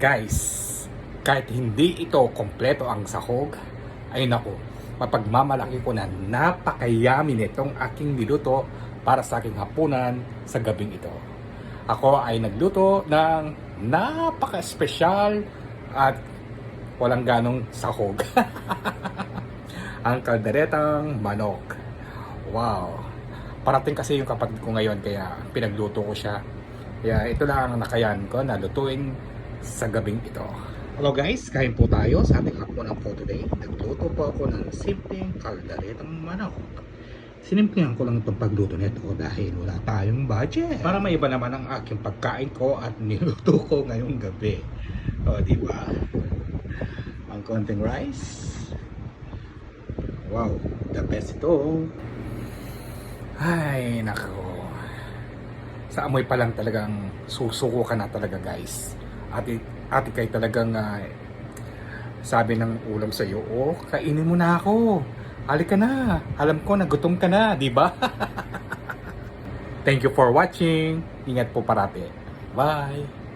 Guys, kahit hindi ito kompleto ang sahog, ay nako, mapagmamalaki ko na napakayami nitong aking niluto para sa aking hapunan sa gabing ito. Ako ay nagluto ng napaka-espesyal at walang ganong sahog. ang kalderetang manok. Wow! Parating kasi yung kapatid ko ngayon kaya pinagluto ko siya. Kaya ito lang ang nakayan ko na lutuin sa gabing ito. Hello guys, kain po tayo sa ating hapunan po today. Nagluto po ako ng simpleng kalderetang manok. Sinimplihan ko lang itong pagluto nito dahil wala tayong budget. Para maiba naman ang aking pagkain ko at niluto ko ngayong gabi. O, di ba? Ang konting rice. Wow, the best ito. Ay, nako. Sa amoy pa lang talagang susuko ka na talaga guys. Ate, ate kay talagang ah, sabi ng ulam sa iyo, oh, kainin mo na ako. Halika na. Alam ko na gutom ka na, di ba? Thank you for watching. Ingat po parati. Bye.